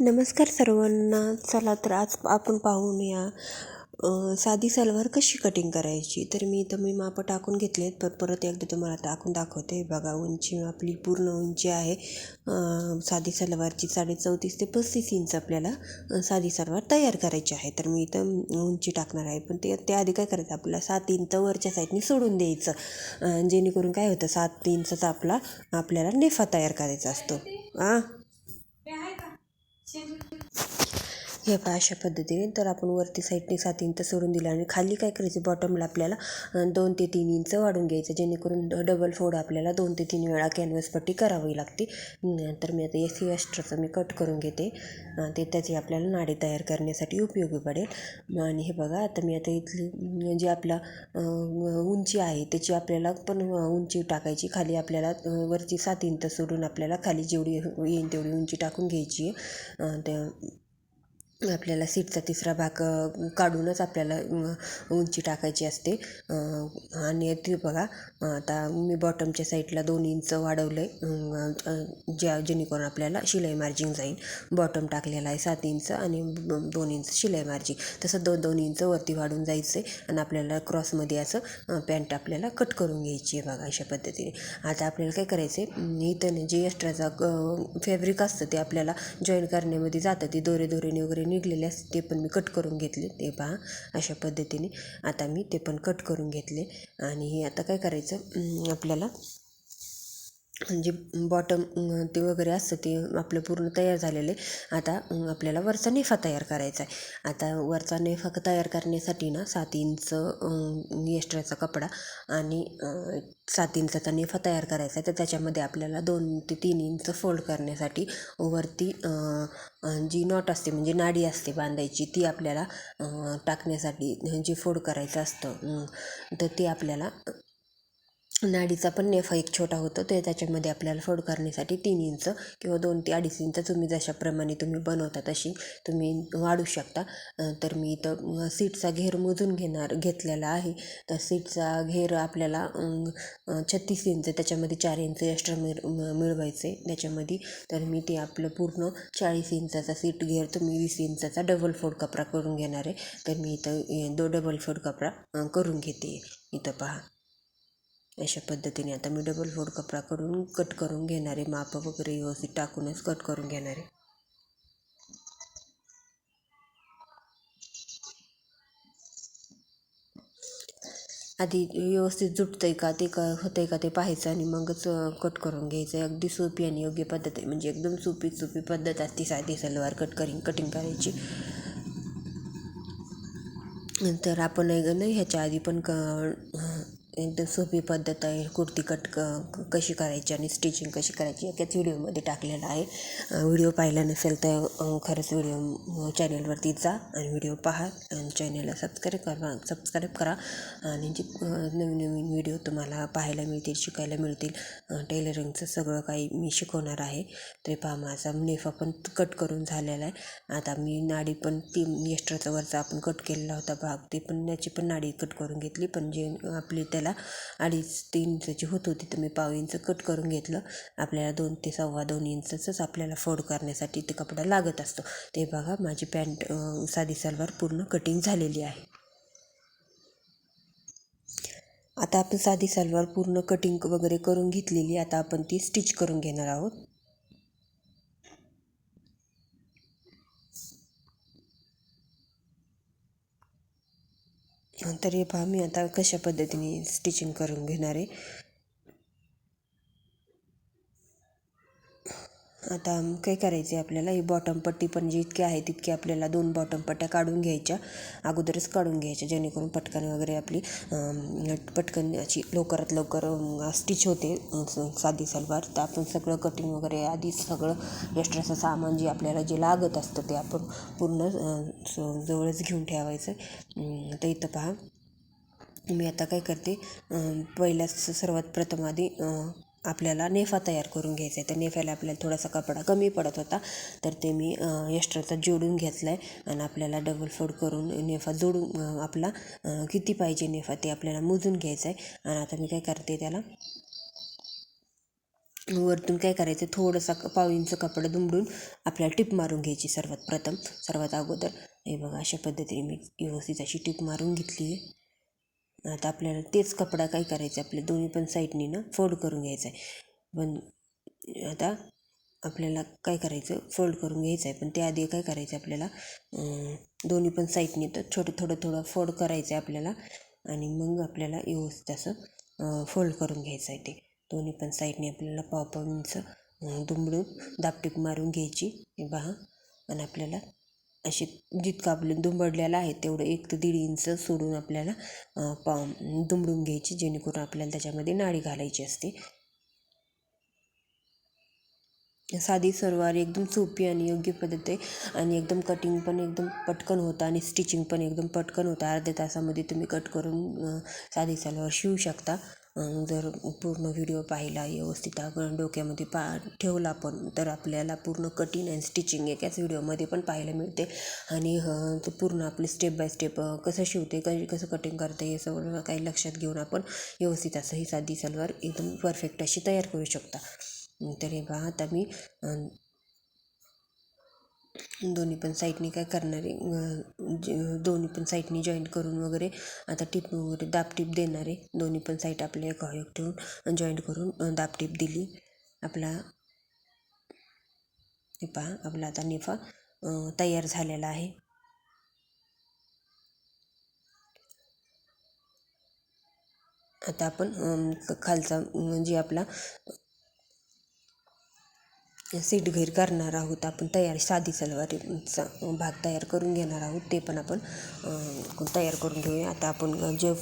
नमस्कार सर्वांना. चला तर आज आपण पाहूया साधी सलवार कशी कटिंग करायची? तर मी इथं मी मापं टाकून घेतले आहेत. पर परत एकदा तुम्हाला टाकून दाखवते. बघा उंची आपली पूर्ण उंची आहे. साधी सलवारची साडे चौतीस ते पस्तीस इंच आपल्याला साधी सलवार तयार करायची आहे. तर मी इथं उंची टाकणार आहे. पण ते त्याआधी काय करायचं? आपल्याला सात इंच वरच्या साईडनी सोडून द्यायचं. जेणेकरून काय होतं? सात इंचचा आपला आपल्याला नेफा तयार करायचा असतो. हां हे पहा अशा पद्धतीने. तर आपण वरती साईडने सात इंच सोडून दिलं आणि खाली काय करायचं? बॉटमला आपल्याला दोन ते तीन इंच वाढून घ्यायचं. जेणेकरून डबल फोड आपल्याला दोन ते तीन वेळा कॅनव्हसपट्टी करावी लागते. तर मी आता एस सी एक्स्ट्राचं मी कट करून घेते. ते त्याची आपल्याला नाडी तयार करण्यासाठी उपयोगी पडेल. आणि हे बघा आता मी आता इथली जी आपला उंची आहे त्याची आपल्याला पण उंची टाकायची. खाली आपल्याला वरची सात इंच सोडून आपल्याला खाली जेवढी येईल तेवढी उंची टाकून घ्यायची आहे. आपल्याला सीटचा तिसरा भाग काढूनच आपल्याला उंची टाकायची असते. आणि ती बघा आता मी बॉटमच्या साईडला दोन इंच वाढवलं आहे ज्या जेणेकरून आपल्याला शिलाई मार्जिंग जाईल. बॉटम टाकलेला आहे सात इंच आणि दोन इंच शिलाई मार्जिंग तसं दोन दोन इंच वरती वाढून जायचं आहे आणि आपल्याला क्रॉसमध्ये असं पॅन्ट आपल्याला कट करून घ्यायची आहे बघा अशा पद्धतीने. आता आपल्याला काय करायचं आहे इथं जे एक्स्ट्राचा फॅब्रिक असतं ते आपल्याला जॉईन करण्यामध्ये जातं. ते दोरे दोरेने वगैरे निघलेले असते ते पण मी कट करून घेतले. ते पहा अशा पद्धतीने. आता मी ते पण कट करून घेतले. आणि आता काय करायचं? आपल्याला म्हणजे जे बॉटम ते वगैरे असतं ते आपलं पूर्ण तयार झालेले आता आपल्याला वरचा नेफा तयार करायचा आहे. आता वरचा नेफा तयार करण्यासाठी ना सात इंच एक्स्ट्राचा कपडा आणि सात इंचाचा नेफा तयार करायचा आहे. तर त्याच्यामध्ये आपल्याला दोन ते तीन इंच फोल्ड करण्यासाठी वरती जी नॉट असते म्हणजे नाडी असते बांधायची ती आपल्याला टाकण्यासाठी जे फोल्ड करायचं असतं तर ते आपल्याला नाडीचा पण नेफा एक छोटा होतो ते त्याच्यामध्ये आपल्याला फोड करण्यासाठी तीन इंच किंवा दोन ते अडीच इंच तुम्ही जशाप्रमाणे तुम्ही बनवता तशी तुम्ही वाढू शकता. तर मी इथं सीटचा घेर मोजून घेणार घेतलेला आहे. तर सीटचा घेर आपल्याला छत्तीस इंच त्याच्यामध्ये चार इंच एक्स्ट्रा मिळ मिळवायचे त्याच्यामध्ये. तर मी ते आपलं पूर्ण चाळीस इंचाचा सीट घेर तुम्ही वीस इंचाचा डबल फोड कपडा करून घेणार आहे. तर मी इथं दो डबल फोड कपडा करून घेते. इथं पहा. अशा पद्धतीने. आता मी डबल फोड कपडा करून कट करून घेणार आहे. वगैरे व्यवस्थित टाकूनच कट करून घेणार आहे. आधी व्यवस्थित जुटतं आहे का ते का होतं आहे का ते पाहायचं आणि मगच कट करून घ्यायचं. आहे अगदी सोपी आणि योग्य पद्धत आहे. म्हणजे एकदम सोपी सोपी पद्धत असते साधी सलवार कट करिंग कटिंग करायची. तर आपण नाही ह्याच्या आधी पण क एकदम सोपी पद्धत आहे. कुर्ती कट क कशी करायची आणि स्टिचिंग कशी करायची एकाच व्हिडिओमध्ये टाकलेला आहे. व्हिडिओ पाहिला नसेल तर खरंच व्हिडिओ चॅनलवरती जा आणि व्हिडिओ पहा आणि चॅनलला सबस्क्राईब करा सबस्क्राईब करा आणि जे नवीन नवीन व्हिडिओ तुम्हाला पाहायला मिळतील शिकायला मिळतील टेलरिंगचं सगळं काही मी शिकवणार आहे. ते पहा माझा नेफा पण कट करून झालेला आहे. आता मी नाडी पण ती एक्स्ट्राचा वरचा आपण कट केलेला होता भाग ते पण याची पण नाडी कट करून घेतली. पण जे आपली त्या त्याला अडीच तीन इंचाची होत होती तर मी पाव इंच कट करून घेतलं. आपल्याला दोन ते सव्वा दोन इंचच आपल्याला फोड करण्यासाठी ते कपडा लागत असतो. ते बघा माझी पॅन्ट साधी सलवार पूर्ण कटिंग झालेली आहे. आता आपण साधी सलवार पूर्ण कटिंग वगैरे करून घेतलेली आता आपण ती स्टिच करून घेणार आहोत. तरी पहा मी आता कशा पद्धतीने स्टिचिंग करून घेणार आहे आता काय करायचे आपल्याला? ही बॉटम पट्टी पण जी इतकी आहे तितकी आपल्याला दोन बॉटम पट्ट्या काढून घ्यायच्या. अगोदरच काढून घ्यायच्या जेणेकरून पटकन वगैरे आपली पटकन अशी लवकरात लवकर स्टिच होते साधी सलवार. तर आपण सगळं कटिंग वगैरे आधीच सगळं एक्स्ट्राचं सामान जे आपल्याला जे लागत असतं ते आपण पूर्ण जवळच घेऊन ठेवायचं. तर इथं पहा. मी आता काय करते पहिल्याच सर्वात प्रथम आधी आपल्याला नेफा तयार करून घ्यायचा आहे तर नेफ्याला आपल्याला थोडासा कपडा कमी पडत होता. तर ते मी एक्स्ट्राचा जोडून घेतला आहे आणि आपल्याला डबल फोल्ड करून नेफा जोडून आपला किती पाहिजे नेफा ते आपल्याला मोजून घ्यायचं आहे आणि आता मी काय करते त्याला वरतून काय करायचं थोडंसं क पाव इंच कपडा दुमडून आपल्याला टिप मारून घ्यायची सर्वात प्रथम सर्वात अगोदर. हे बघा अशा पद्धतीने मी व्यवस्थित अशी टिप मारून घेतली आहे आता आपल्याला तेच कपडा काय करायचं आपल्या दोन्ही पण साईडनी ना फोल्ड करून घ्यायचा आहे. पण आता आपल्याला काय करायचं? फोल्ड करून घ्यायचं आहे. पण त्याआधी काय करायचं आपल्याला? दोन्ही पण साईडनी तर छोटं थोडं थोडं फोल्ड करायचं आहे आपल्याला. आणि मग आपल्याला व्यवस्थित असं फोल्ड करून घ्यायचं आहे ते. दोन्ही पण साईडने आपल्याला पाव पाव इंच दुमडून दापटीप मारून घ्यायची. हे पहा. आणि आपल्याला असे जितकं आपलं दुंबडलेलं आहे तेवढं एक ते दीड इंच सोडून आपल्याला पा दुमडून घ्यायची जेणेकरून आपल्याला त्याच्यामध्ये नाडी घालायची असते. साधी सलवार एकदम सोपी आणि योग्य पद्धत आहे आणि एकदम कटिंग पण एकदम पटकन होतं आणि स्टिचिंग पण एकदम पटकन होतं. अर्ध्या तासामध्ये तुम्ही कट करून साधी सलवार शिवू शकता. जर पूर्ण व्हिडिओ पाहिला व्यवस्थित आपण डोक्यामध्ये पा ठेवला आपण तर आपल्याला पूर्ण कटिंग अँड स्टिचिंग एकाच व्हिडिओमध्ये पण पाहायला मिळते. आणि तो पूर्ण आपले स्टेप बाय स्टेप कसं शिवते कधी कसं कटिंग करते हे सगळं काही लक्षात घेऊन आपण व्यवस्थित असं ही साधी सलवार एकदम परफेक्ट अशी तयार करू शकता. तर हे पहा आता मी दोन्ही पण साईडनी काय करणारे दोन्ही पण साईडनी जॉईंट करून वगैरे आता टिप वगैरे दाबटीप देणारे दोन्ही पण साईड आपल्या एका एक ठेवून जॉईंट करून दाबटीप दिली. आपला हे पहा आपला आता निफा तयार झालेला आहे. आता आपण खालचा जे आपला सीट घेर करणार आहोत. आपण तयार साधी सलवारीचा भाग तयार करून घेणार आहोत. ते पण आपण तयार करून घेऊया. आता आपण जे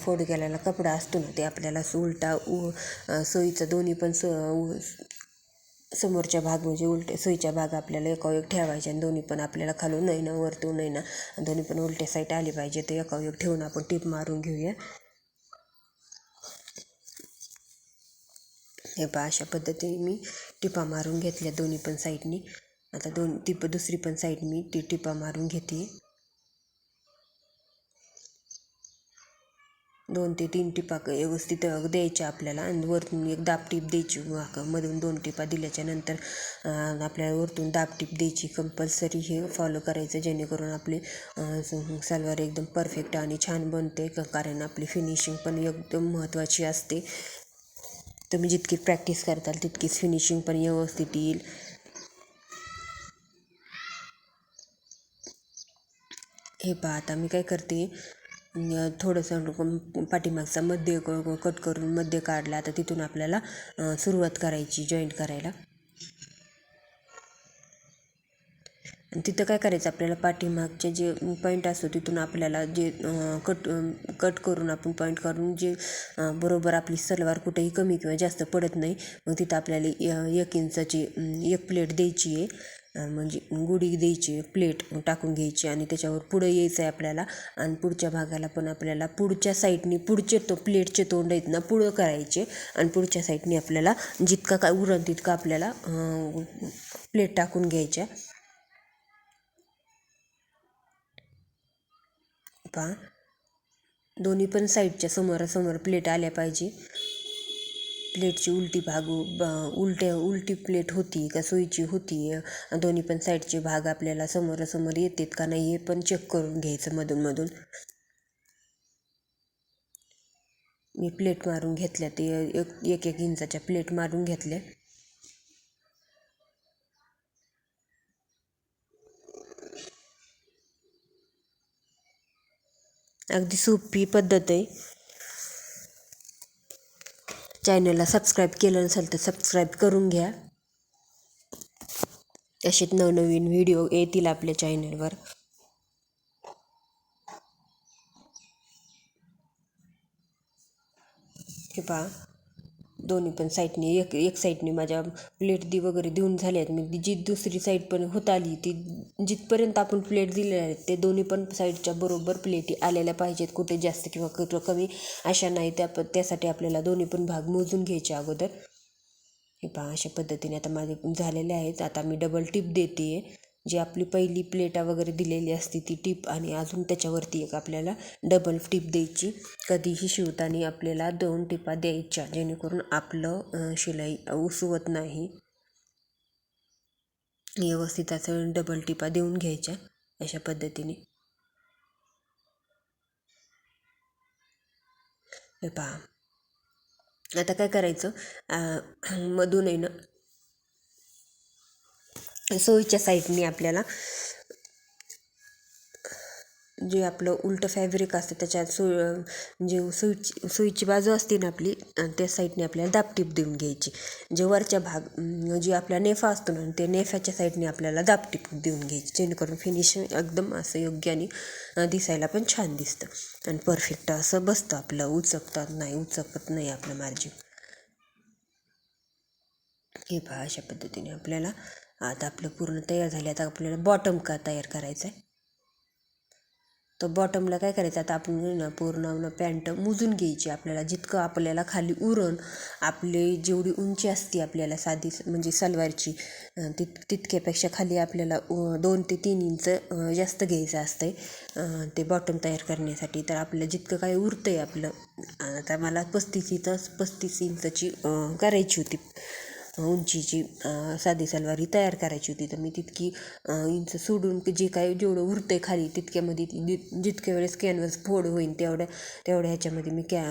फोड केलेला कपडा असतो ना ते आपल्याला उलटा उ सोयीचा दोन्ही पण स समोरच्या भाग म्हणजे उलटे सोयीच्या भाग आपल्याला एका एक ठेवायचे आणि दोन्ही पण आपल्याला खालून नाही ना वरतून नाही ना दोन्ही पण उलट्या साईट आली पाहिजे ते एका एक ठेवून आपण टीप मारून घेऊया. हे पहा अशा पद्धतीने मी टिपा मारून घेतल्या दोन्ही पण साईडनी. आता दोन टिप दुसरी पण साईड मी ती टिपा मारून घेते. दोन ते तीन टिपा व्यवस्थित द्यायच्या आपल्याला आणि वरतून एक दाब टीप द्यायची. मधून दोन टिपा दिल्याच्या नंतर आपल्याला वरतून दाब टीप द्यायची कंपल्सरी हे फॉलो करायचं जेणेकरून आपली सलवार एकदम परफेक्ट आणि छान बनते. कारण आपली फिनिशिंग पण एकदम महत्त्वाची असते. तुम्ही जितकी प्रॅक्टिस करताल तितकीच फिनिशिंग पण व्यवस्थित येईल. हे पहा आता मी काय करते थोडंसं पाठीमागचा मध्य कट करून मध्य काढला आता तिथून आपल्याला सुरुवात करायची जॉईंट करायला. तिथं काय करायचं? आपल्याला पाठीमागचे जे पॉईंट असतो तिथून आपल्याला जे कट कट करून आपण पॉईंट काढून जे बरोबर आपली सलवार कुठेही कमी किंवा जास्त पडत नाही मग तिथं आपल्याला एक इंचाची एक प्लेट द्यायची आहे. म्हणजे गुढी द्यायची प्लेट टाकून घ्यायची आणि त्याच्यावर पुढं यायचं आहे आपल्याला आणि पुढच्या भागाला पण आपल्याला पुढच्या साईडनी पुढचे तो प्लेटचे तोंड आहेत ना पुढं करायचे आणि पुढच्या साईडनी आपल्याला जितका काय उरण तितका आपल्याला प्लेट टाकून घ्यायच्या पहा दोन्ही पण साईडच्या समोरासमोर प्लेट आल्या पाहिजे. प्लेटची उलटी भाग उलट्या उलटी प्लेट होती का सोयीची होती. दोन्ही पण साईडचे भाग आपल्याला समोरासमोर येतात का नाही हे पण चेक करून घ्यायचं मधून मधून. मी प्लेट मारून घेतल्या ते एक एक इंचाच्या प्लेट मारून घेतल्या. अगदी सोपी पद्धत आहे. चॅनलला सबस्क्राईब केलं नसेल तर सबस्क्राईब करून घ्या. असेच नवनवीन व्हिडिओ येतील आपल्या चॅनलवर हे पहा. दोन्ही पण साईडने एक एक साईडने माझ्या प्लेट दी वगैरे देऊन झाले आहेत. मी जी दुसरी साईड पण होत आली ती जिथपर्यंत आपण प्लेट दिलेल्या आहेत ते दोन्ही पण साईडच्या बरोबर प्लेटी आलेल्या पाहिजेत. कुठे जास्त किंवा कुठं कमी अशा नाही. त्या त्यासाठी आपल्याला दोन्ही पण भाग मोजून घ्यायचे अगोदर. हे पहा अशा पद्धतीने आता माझे झालेले आहेत. आता मी डबल टिप देते आहे जी आपली पहिली प्लेटा वगैरे दिलेली असते ती टीप आणि अजून त्याच्यावरती एक आपल्याला डबल टीप द्यायची. कधीही शिवताना आपल्याला दोन टिपा द्यायच्या जेणेकरून आपलं शिलाई उसवत नाही. व्यवस्थित असं डबल टिपा देऊन घ्यायच्या अशा पद्धतीने. हे पहा. आता काय करायचं? मधून आहे ना सोयीच्या साईडने आपल्याला जे आपलं उलटं फॅब्रिक असतं त्याच्यात सु जे म्हणजे सुईची सुईची बाजू असते ना आपली त्या साईडने आपल्याला दापटीप देऊन घ्यायची. जे वरच्या भाग जे आपला नेफा असतो ना ते नेफाच्या साईडने आपल्याला दापटीप देऊन घ्यायची जेणेकरून फिनिशिंग एकदम असं योग्य आणि दिसायला पण छान दिसतं. आणि परफेक्ट असं बसतं आपलं उचकतात नाही उचकत नाही आपलं मार्जिन हे पहा अशा पद्धतीने आपल्याला आता आपलं पूर्ण तयार झाले. आता आपल्याला बॉटम का तयार करायचं आहे तर बॉटमला काय करायचं? आता आपण पूर्ण पॅन्ट मोजून घ्यायची. आपल्याला जितकं आपल्याला खाली उरण आपले जेवढी उंची असते आपल्याला साधी म्हणजे सलवारची तित तितक्यापेक्षा खाली आपल्याला दोन ते तीन इंच जास्त घ्यायचं असतं ते बॉटम तयार करण्यासाठी. तर आपलं जितकं काय उरतं आहे आपलं आता मला पस्तीस इंच पस्तीस इंचची करायची होती. उंचीची साधी सलवार ही तयार करायची होती तर मी तितकी इंच सोडून जे काय जेवढं उरतं आहे खाली तितक्यामध्ये जितक्या वेळेस कॅनव्हस फोड होईल तेवढ्या तेवढ्या ह्याच्यामध्ये मी कॅ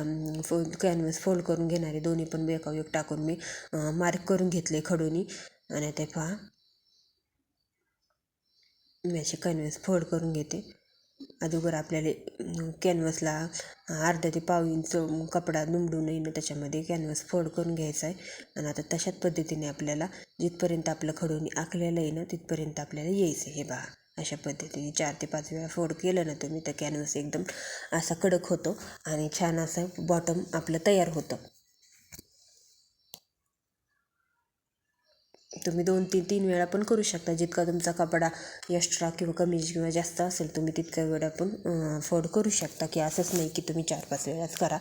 फो कॅनव्हस फोल्ड करून घेणारे दोन्ही पण एका टाकून मी मार्क करून घेतले खडूनी. आणि ते पहा. मी असे कॅनव्हस फोल्ड करून घेते. अगोदर आपल्याला कॅनव्हसला अर्धा ते पाव इंच कपडा दुमडून येणं त्याच्यामध्ये कॅनव्हस फोल्ड करून घ्यायचा आहे. आणि आता तशाच पद्धतीने आपल्याला जिथपर्यंत आपलं खडून आखलेलं आहे ना तिथपर्यंत आपल्याला यायचं हे बघा. अशा पद्धतीने चार ते पाच वेळा फोड केलं ना तुम्ही तर कॅनव्हस एकदम असा कडक होतो आणि छान असं बॉटम आपलं तयार होतं. तुम्ही दोन तीन तीन वेळा पण करू शकता. जितका तुमचा कपडा एक्स्ट्रा किंवा कमी किंवा जास्त असेल तुम्ही तितक्या वेळा पण फोल्ड करू शकता. की असंच नाही की तुम्ही चार पाच वेळाच करा.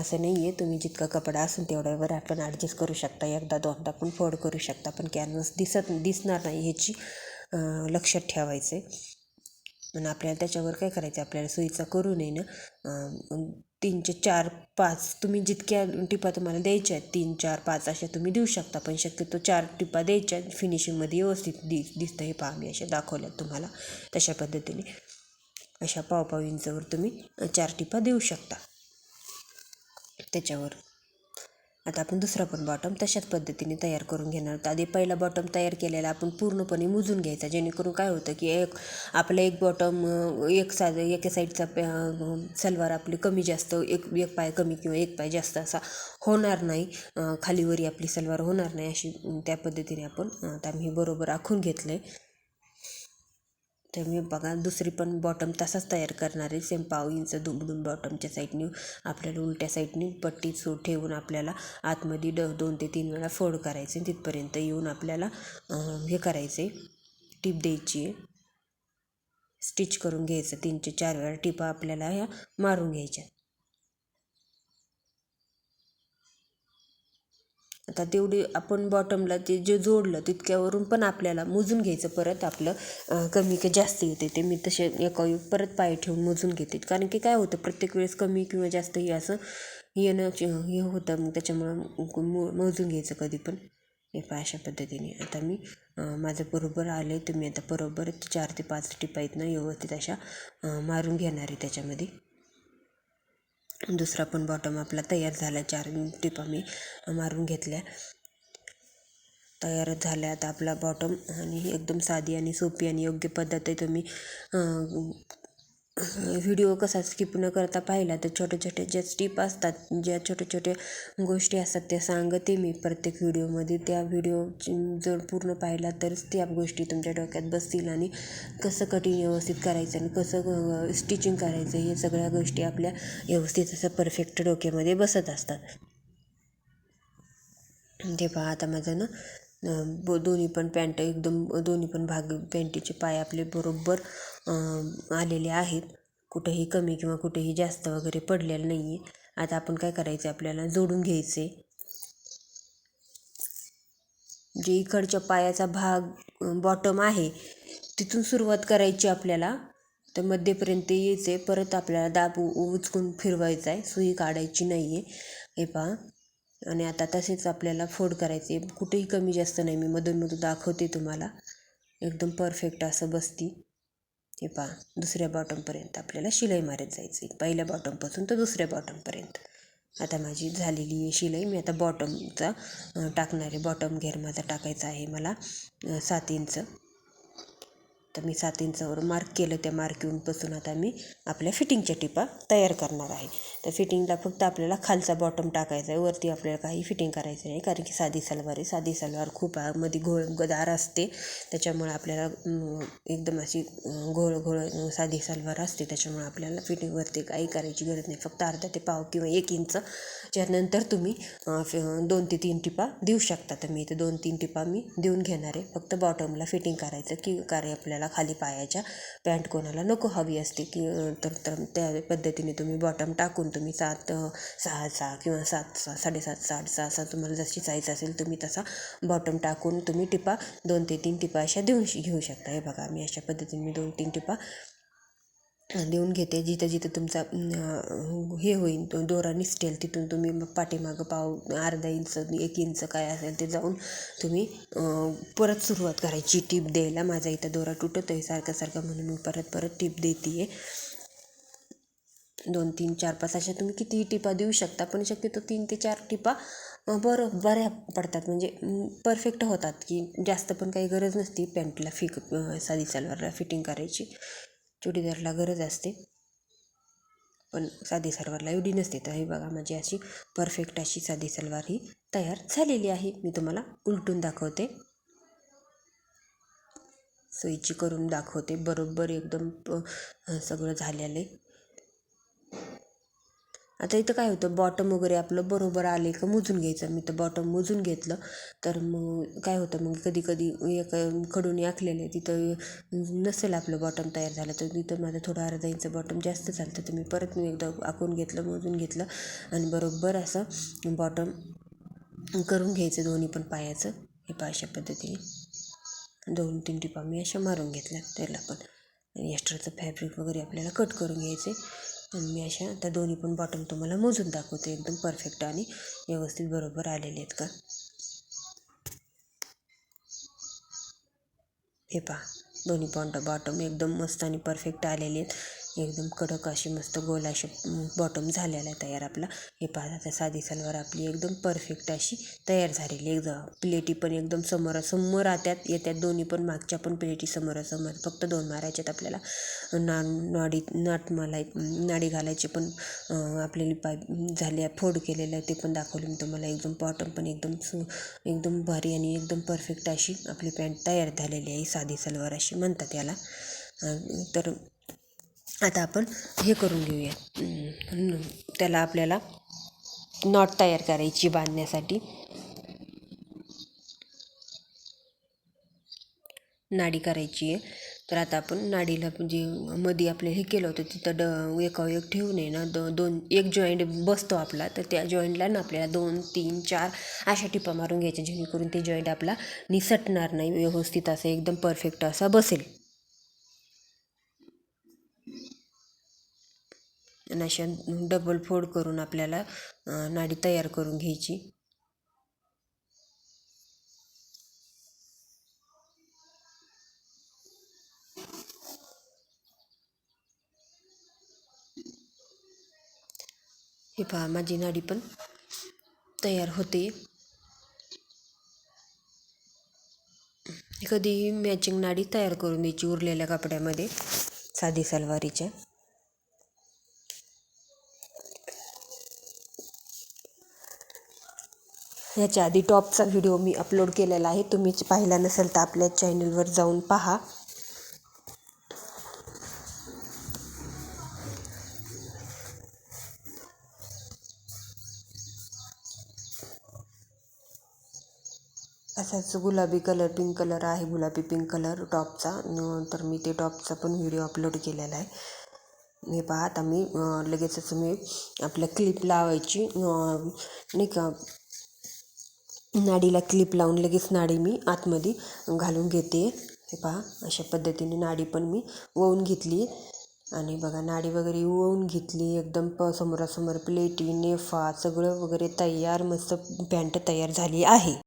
असं नाही आहे तुम्ही जितका कपडा असेल तेवढ्यावर आपण ॲडजस्ट करू शकता. एकदा दोनदा पण फोल्ड करू शकता. पण कॅनव्हस दिसत दिसणार नाही ह्याची लक्षात ठेवायचं आहे आणि आपल्याला त्याच्यावर काय करायचं आपल्याला सुईचा करू नये ना. तीनचे चार पाच तुम्ही जितक्या टिपा तुम्हाला द्यायच्या आहेत तीन चार पाच अशा तुम्ही देऊ शकता. पण शक्यतो चार टिपा द्यायच्या फिनिशिंगमध्ये व्यवस्थित दि दिसतं हे पहा मी अशा दाखवल्यात तुम्हाला तशा पद्धतीने. अशा पाव तुम्ही चार टिपा देऊ शकता. त्याच्यावर आता आपण दुसरा पण बॉटम तशाच पद्धतीने तयार करून घेणार तर आधी पहिला बॉटम तयार केलेला आपण पूर्णपणे मुजून घ्यायचा जेणेकरून काय होतं की एक आपलं एक बॉटम एक सा एका साईडचा सलवार आपली कमी जास्त एक एक पाय कमी किंवा एक पाय जास्त असा होणार नाही. खालीवरी आपली सलवार होणार नाही अशी त्या पद्धतीने आपण आता मी बरोबर आखून घेतलं आहे तर बघा दुसरी पण बॉटम तसाच तयार करणार आहे. सेम पाव इंच दुमडून बॉटमच्या साईडने आपल्याला उलट्या साईडने पट्टी सो ठेवून आपल्याला आतमध्ये ड दोन ते तीन वेळा फोड करायचे. तिथपर्यंत येऊन आपल्याला हे करायचे. टीप द्यायची आहे. स्टिच करून घ्यायचं. तीन ते चार वेळा टिपा आपल्याला ह्या मारून घ्यायच्या. आता तेवढी आपण बॉटमला ते जे जोडलं तितक्यावरून पण आपल्याला मोजून घ्यायचं परत आपलं कमी की जास्त येते ते. मी तसे एका परत पाय ठेवून मोजून घेते. कारण की काय होतं प्रत्येक वेळेस कमी किंवा जास्त हे असं येणं हे होतं. मग त्याच्यामुळं मोजून घ्यायचं कधी पण. हे पाय अशा पद्धतीने. आता मी माझं बरोबर आले तुम्ही आता बरोबर चार ते पाच टिपा ना व्यवस्थित अशा मारून घेणार आहे त्याच्यामध्ये. दुसरा पण बॉटम आपला तयार झाला. चार टिपा मी मारून घेतल्या. तयार झाल्या आता आपला बॉटम आणि एकदम साधी आणि सोपी आणि योग्य पद्धत आहे. तुम्ही व्हिडिओ कसा स्किप न करता पाहिला तर छोट्या छोट्या ज्या स्टिप असतात ज्या छोट्या छोट्या गोष्टी असतात त्या सांगते मी प्रत्येक व्हिडिओमध्ये त्या व्हिडिओ जर पूर्ण पाहिला तरच त्या गोष्टी तुमच्या डोक्यात बसतील आणि कसं कटिंग व्यवस्थित करायचं आणि कसं स्टिचिंग करायचं हे सगळ्या गोष्टी आपल्या व्यवस्थित असं परफेक्ट डोक्यामध्ये बसत असतात. ते पहा आता माझं ना ब दोन्ही पण पॅन्ट एकदम दोन्ही पण भाग पॅन्टीचे पाय आपले बरोबर आलेले आहेत. कुठेही कमी किंवा कुठेही जास्त वगैरे पडलेलं नाही आहे आता आपण काय करायचं आपल्याला जोडून घ्यायचे जे इकडच्या पायाचा भाग बॉटम आहे तिथून सुरुवात करायची आपल्याला. तर मध्येपर्यंत यायचं आहे परत आपल्याला दाब उ- उचकून फिरवायचा आहे सुई काढायची नाही आहे हे पहा. आणि आता तसेच आपल्याला फोड करायचे कुठेही कमी जास्त नाही. मी मधून मधून दाखवते तुम्हाला. एकदम परफेक्ट असं बसती. हे पहा दुसऱ्या बॉटमपर्यंत आपल्याला शिलाई मारत जायचं आहे पहिल्या बॉटमपासून तर दुसऱ्या बॉटमपर्यंत आता माझी झालेली आहे शिलाई मी आता बॉटमचा टाकणार आहे. बॉटम घेर माझा टाकायचा आहे मला सात इंच तर मी सात इंचावर मार्क केलं. त्या मार्किंगपासून आता मी आपल्या फिटिंगच्या टिपा तयार करणार आहे. तर फिटिंगला फक्त आपल्याला खालचा बॉटम टाकायचा आहे. वरती आपल्याला काही फिटिंग करायचं नाही. कारण की साधी सलवार आहे. साधी सलवार खूप मध्ये घोळ गदार असते. त्याच्यामुळे आपल्याला एकदम अशी घोळ घोळ साधी सलवार असते. त्याच्यामुळे आपल्याला फिटिंगवरती काही करायची गरज नाही. फक्त अर्धा ते पाव किंवा एक इंच. त्यानंतर तुम्ही दोन ते तीन टिपा देऊ शकता. तर मी इथे दोन तीन टिपा मी देऊन घेणार आहे. फक्त बॉटमला फिटिंग करायचं की कार्य आपल्याला खाली पायाच्या पॅन्ट कोणाला नको हवी असते की तर तर त्या पद्धतीने तुम्ही बॉटम टाकून तुम्ही सात सहा सहा किंवा सात सहा साडेसात साठ सहा सहा तुम्हाला जशी साईज असेल तुम्ही तसा बॉटम टाकून तुम्ही टिपा दोन ते तीन टिपा अशा देऊन श- घेऊ शकता. हे बघा मी अशा पद्धतीने दोन तीन टिपा देऊन घेते जिथं जिथं तुमचा हे होईल तो दोरा निसटेल तिथून तुम्ही मग पाठीमागं पाव अर्धा इंच एक इंच काय असेल ते जाऊन तुम्ही परत सुरुवात करायची. टीप द्यायला माझा इथं दोरा तुटत आहे सारखं सारखं म्हणून मी परत परत टीप देते आहे दोन तीन चार पाच अशा तुम्ही कितीही टिपा देऊ शकता पण शक्यतो तीन ते चार टिपा बर बरं बऱ्या पडतात. म्हणजे परफेक्ट होतात की जास्त पण काही गरज नसती पॅन्टला फिक साधी सलवारला फिटिंग करायची. चुडीदारला गरज असते. पण साधी सलवारला एवढी नसते. तर हे बघा माझी अशी परफेक्ट अशी साधी सलवार ही तयार झालेली आहे. मी तुम्हाला उलटून दाखवते. सोयीची करून दाखवते. बरोबर एकदम प- सगळं झालेलं आहे. आता इथं काय होतं बॉटम वगैरे आपलं बरोबर आले का मोजून घ्यायचं. मी तर बॉटम मोजून घेतलं. तर मग काय होतं मग कधी कधी एक खडून आखलेले तिथं नसेल आपलं बॉटम तयार झालं. तर तिथं माझं थोडं अर्धा इंच बॉटम जास्त झालं. तर मी परत मी एकदा आखून घेतलं मोजून घेतलं. आणि बरोबर असं बॉटम करून घ्यायचं दोन्ही पण पायाचं. हे पा अशा पद्धतीने. दोन तीन टिपा मी अशा मारून घेतल्या. त्याला पण. आणि एक्स्ट्राचं फॅब्रिक वगैरे आपल्याला कट करून घ्यायचे. आणि मी अशा त्या दोन्ही पण बॉटम तुम्हाला मोजून दाखवते. एकदम परफेक्ट आणि व्यवस्थित बरोबर आलेले आहेत का? हे पहा दोन्ही पॉन्ट बॉटम एकदम मस्त आणि परफेक्ट आलेले आहेत. एकदम कडक अशी मस्त गोल अशी बॉटम झालेला आहे तयार आपला. हे पहा आता साधी सलवार आपली एकदम परफेक्ट अशी तयार झालेली आहे. एकदम प्लेटी पण एकदम समोरासमोर आत्यात येत्यात दोन्ही पण मागच्या पण प्लेटी समोरासमोर. फक्त दोन मारायच्यात आपल्याला. ना नाडी नाट मला नाडी घालायची पण आपल्याला पाय झाले फोड केलेलं आहे ते पण दाखवले मी तुम्हाला. एकदम बॉटम पण एकदम सु एकदम भारी आणि एकदम परफेक्ट अशी आपली पॅन्ट तयार झालेली आहे. साधी सलवार अशी म्हणतात याला. तर आता आपण हे करून घेऊया. त्याला आपल्याला नॉट तयार करायची बांधण्यासाठी. नाडी करायची आहे. तर आता आपण नाडीला म्हणजे जे मध्ये आपलं हे केलं होतं तिथं ड एका एक ठेवून नये ना दो दोन एक जॉईंट बसतो आपला. तर त्या जॉईंटला ना आपल्याला दोन तीन चार अशा टिपा मारून घ्यायच्या जेणेकरून ते जॉईंट आपला निसटणार नाही व्यवस्थित असं एकदम परफेक्ट असा बसेल. आणि अशा डबल फोड करून आपल्याला नाडी तयार करून घ्यायची. हे पहा माझी नाडी पण तयार होते. कधीही मॅचिंग नाडी तयार करून द्यायची उरलेल्या कपड्यामध्ये साधी सलवारीच्या. ह्याच्या आधी टॉपचा व्हिडिओ मी अपलोड केलेला आहे. तुम्ही पाहिला नसेल तर आपल्या चॅनलवर जाऊन पहा. असाच गुलाबी कलर पिंक कलर आहे. गुलाबी पिंक कलर टॉपचा. न- तर मी ते टॉपचा पण व्हिडिओ अपलोड केलेला आहे. हे पहा आता मी लगेचच मी आपल्या क्लिप लावायची. नाही का नाडीला क्लिप लावून लगेच नाडी मी आतमध्ये घालून घेते. हे पहा अशा पद्धतीने नाडी पण मी वळून घेतली. आणि बघा नाडी वगैरे वळून घेतली. एकदम प समोरासमोर प्लेटी नेफा सगळं वगैरे तयार मस्त पॅन्ट तयार झाली आहे.